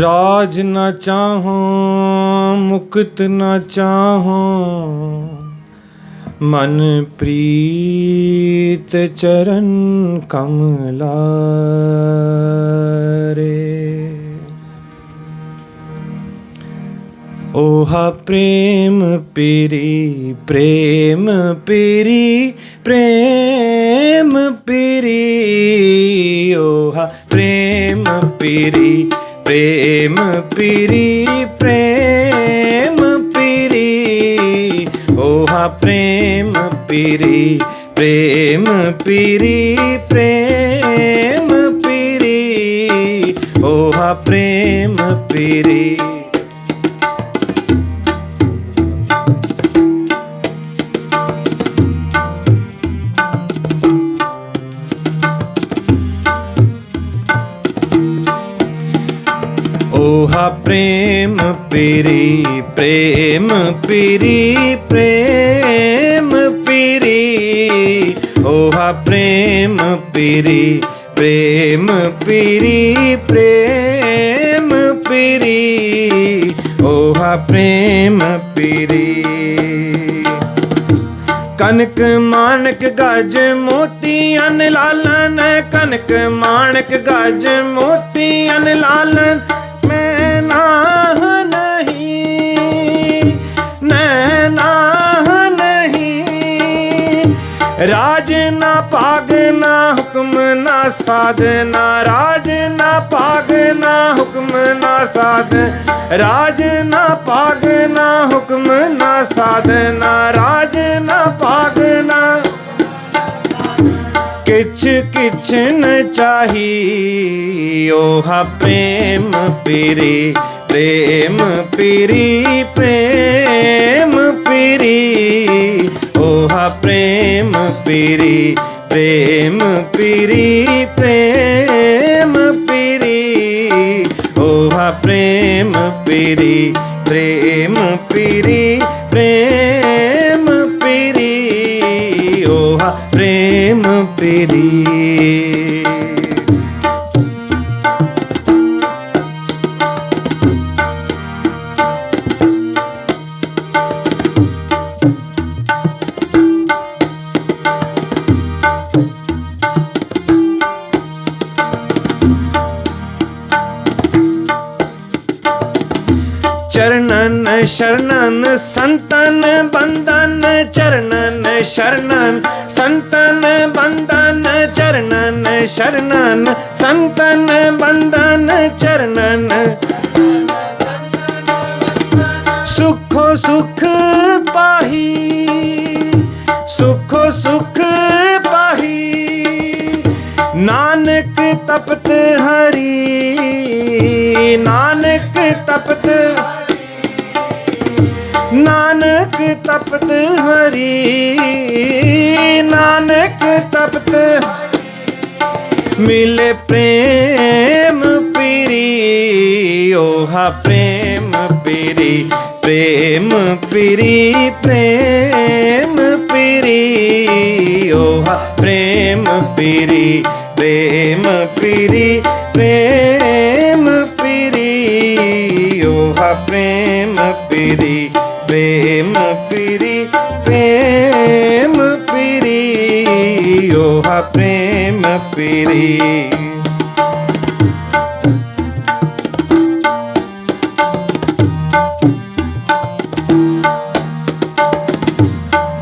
ਰਾਜ ਨਾ ਚਾਹੋ, ਮੁਕਤ ਨਾ ਚਾਹੋ। ਮਨ ਪ੍ਰੀਤ ਚਰਨ ਕਮਲਾਰੇ। ਓਹਾ ਪ੍ਰੇਮ ਪੀਰੀ ਪ੍ਰੇਮ ਪੀਰੀ ਪ੍ਰੇਮ ਪੀਰੀ। ਓਹਾ ਪ੍ਰੇਮ ਪੀਰੀ ਪ੍ਰੇਮ ਪੀਰੀ ਪ੍ਰੇਮ ਪੀਰੀ ਓਹਾ ਪ੍ਰੇਮ ਪੀਰੀ ਪ੍ਰੇਮ ਪੀਰੀ ਪ੍ਰੇਮ ਪੀਰੀ ਓਹਾ ਪ੍ਰੇਮ ਪੀਰੀ ਓਹਾ ਪ੍ਰੇਮ, ਪੀਰੀ ਪ੍ਰੇਮ ਪੀਰੀ ਪ੍ਰੇਮ, ਪੀਰੀ। ਓਹਾ ਪ੍ਰੇਮ, ਪੀਰੀ ਪ੍ਰੇਮ ਪੀਰੀ ਪ੍ਰੇਮ, ਪੀਰੀ। ਓਹਾ ਪ੍ਰੇਮ, ਪੀਰੀ। ਕਨਕ ਮਾਨਕ ਗਜ ਮੋਤੀ ਲਾਲਨ, ਕਨਕ ਮਾਨਕ ਗਜ ਮੋਤੀ ਲਾਲਨ। ਰਾਜ ਨਾ ਭਾਗ ਨਾ ਹੁਕਮ ਨਾ ਸਾਧਨਾ ਰਾਜ ਨਾ ਭਾਗ ਨਾ ਹੁਕਮ ਨਾ ਸਾਧ ਰਾਜ ਨਾ ਭਾਗ ਨਾ ਹੁਕਮ ਨਾ ਸਾਧਨਾ ਰਾਜ ਨਾ ਭਾਗ ਨਾ ਕਿਛ ਕਿਛ ਨ ਚਾਹੀ ਓਹਾ ਪ੍ਰੇਮ ਪੀਰੀ ਪ੍ਰੇਮ ਪੀਰੀ ਪ੍ਰੇਮ ਪੀਰੀ ਪ੍ਰੇਮ ਪੀਰੀ। ਓਹਾ ਪ੍ਰੇਮ ਪੀਰੀ ਪ੍ਰੇਮ ਪੀਰੀ ਪ੍ਰੇਮ ਪੀਰੀ। ਓਹਾ ਪ੍ਰੇਮ ਪੀਰੀ। ਚਰਨਨ, ਸ਼ਰਨਨ, ਸੰਤਨ ਬੰਦਨ ਚਰਨਨ, ਸ਼ਰਨਨ, ਸੰਤਨ ਬੰਦਨ ਚਰਨਨ, ਸ਼ਰਨਨ, ਸੰਤਨ ਬੰਦਨ ਚਰਨਨ। ਸੁਖੋ ਸੁਖ ਪਾਹੀ, ਸੁਖੋ ਸੁਖ ਪਾਹੀ, ਨਾਨਕ ਤਪਤ ਹਰੀ, ਨਾਨਕ ਤਪਤ ਨਾਨਕ ਤਪਤ ਹਰੀ, ਨਾਨਕ ਤਪਤ ਮਿਲੇ ਪ੍ਰੇਮ ਪੀਰੀ, ਓਹਾ ਪ੍ਰੇਮ ਪੀਰੀ ਪ੍ਰੇਮ ਪੀਰੀ ਪ੍ਰੇਮ ਪੀਰੀ, ਓਹਾ ਪ੍ਰੇਮ ਪੀਰੀ ਪ੍ਰੇਮ ਪੀਰੀ ਪ੍ਰੇਮ ਪੀਰੀ, ਓਹਾ ਪ੍ਰੇਮ ਪ੍ਰੇਮ ਪੀਰੀ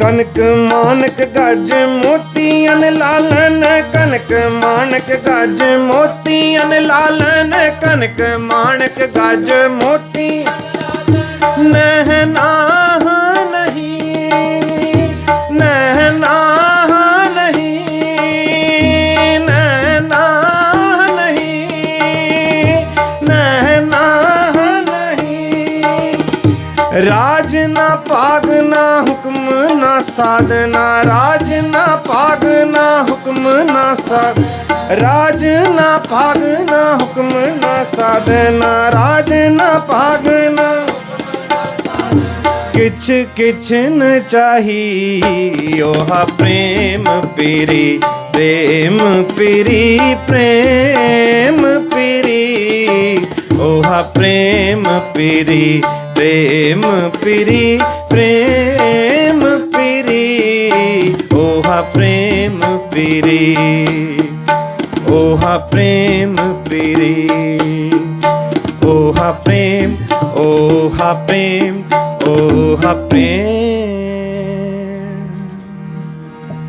ਕਨਕ ਮਾਨਕ ਗਜ ਮੋਤੀਆਂ ਲਾਲਨ ਕਨਕ ਮਾਨਕ ਗਜ ਮੋਤੀਆਂ ਲਾਲਨ ਕਨਕ ਮਾਨਕ ਗਜ ਮੋਤੀ ਨਹਿਨਾ ਰਾਜ ਨਾ ਪਾਗ ਨਾ ਹੁਕਮ, ਨਾ ਸਾਧਨਾ। ਰਾਜ ਨਾ ਪਾਗ ਨਾ ਹੁਕਮ, ਨਾ ਸਾਧ ਰਾਜ ਨਾ ਪਾਗ ਨਾ ਹੁਕਮ, ਨਾ ਸਾਧਨਾ। ਰਾਜ ਨਾ ਪਾਗ ਨਾ ਕਿਛ ਕਿਛ ਨ ਚਾਹੀ ਓਹਾ ਪ੍ਰੇਮ ਪੀਰੀ ਪ੍ਰੇਮ ਪੀਰੀ ਪ੍ਰੇਮ ਪੀਰੀ। ਓਹਾ ਪ੍ਰੇਮ ਪੀਰੀ প্রেম পিরি প্রেম পিরি, ওহা প্রেম পিরি, ওহা প্রেম পিরি, ওহা প্রেম ওহা প্রেম ওহা প্রেম